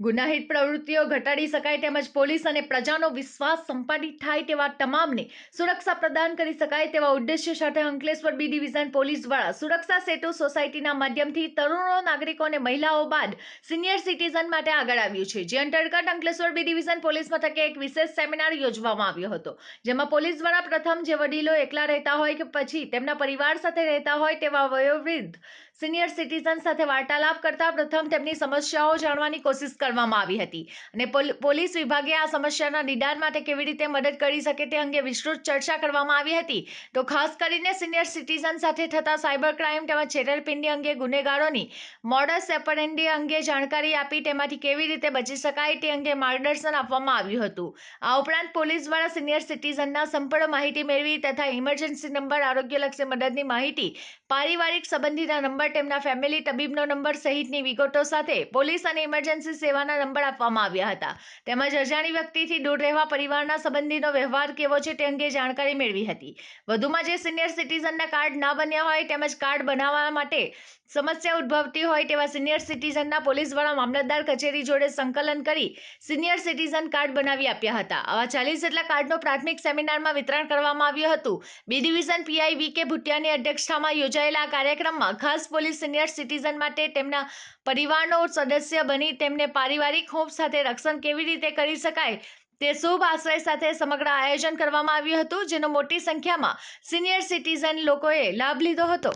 ગુનાહિત પ્રવૃત્તિઓ ઘટાડી શકાય તેમજ પોલીસ અને પ્રજાનો વિશ્વાસ સંપાદિત થાય તેવા તમામને સુરક્ષા પ્રદાન કરી શકાય તેવા ઉદ્દેશ્ય સાથે અંકલેશ્વર બી ડિવિઝન પોલીસ દ્વારા સુરક્ષા સેતુ સોસાયટીના માધ્યમથી તરુણો, નાગરિકો અને મહિલાઓ બાદ સિનિયર સિટીઝન માટે આગળ આવ્યું છે. જે અંતર્ગત અંકલેશ્વર બી ડિવિઝન પોલીસ મથકે એક વિશેષ સેમિનાર યોજવામાં આવ્યો હતો, જેમાં પોલીસ દ્વારા પ્રથમ જે વડીલો એકલા રહેતા હોય કે પછી તેમના પરિવાર સાથે રહેતા હોય તેવા વયોવૃદ્ધ સિનિયર સિટીઝન સાથે વાર્તાલાપ કરતા પ્રથમ તેમની સમસ્યાઓ જાણવાની કોશિશ કરવામાં આવી હતી. અને પોલ- પોલીસ વિભાગે આ સમસ્યાના નિદાન માટે કેવી રીતે મદદ કરી શકે તે અંગે વિસ્તૃત ચર્ચા કરવામાં આવી હતી. તો ખાસ કરીને સિનિયર સિટીઝન સાથે થતા સાયબર ક્રાઇમ તેમજ છેતરપિંડી અંગે ગુનેગારોની મોડસ એપરેન્ડી અંગે જાણકારી આપી તેમાંથી કેવી રીતે બચી શકાય તે અંગે માર્ગદર્શન આપવામાં આવ્યું હતું. આ ઉપરાંત પોલીસ દ્વારા સિનિયર સિટીઝનના સંપૂર્ણ માહિતી મેળવી તથા ઇમરજન્સી નંબર આરોગ્યલક્ષી મદદની માહિતી, પારિવારિક સંબંધીના નંબર તેમના ફેમિલી તબીબનો નંબર સહિતની વિગતો સાથે પોલીસ અને ઇમરજન્સી સેવાના નંબર આપવામાં આવ્યા હતા. તેમજ અજાણી વ્યક્તિથી દૂર રહેવા, પરિવારના સંબંધીનો વ્યવહાર કેવો છે તે અંગે જાણકારી મેળવી હતી. વધુમાં જે સિનિયર સિટીઝનના કાર્ડ ના બન્યા હોય તેમજ કાર્ડ બનાવવા માટે સમસ્યા ઉદ્ભવતી હોય તેવા સિનિયર સિટીઝનના પોલીસ દ્વારા મામલતદાર કચેરી જોડે સંકલન કરી સિનિયર સિટીઝન કાર્ડ બનાવી આપ્યા હતા. આવા ચાલીસ જેટલા કાર્ડનું પ્રાથમિક સેમિનારમાં વિતરણ કરવામાં આવ્યું હતું. બી ડિવિઝન પીઆઈ વી કે ભુટિયાની અધ્યક્ષતામાં યોજાયેલા આ કાર્યક્રમમાં ખાસ પોલીસ સિનિયર સિટીઝન માટે તેમના પરિવારનો સદસ્ય બની તેમને પારિવારિક હોમ સાથે રક્ષણ કેવી રીતે કરી શકાય તે શુભ આશ્રય સાથે સમગ્ર આયોજન કરવામાં આવ્યું હતું, જેનો મોટી સંખ્યામાં સિનિયર સિટીઝન લોકોએ લાભ લીધો હતો.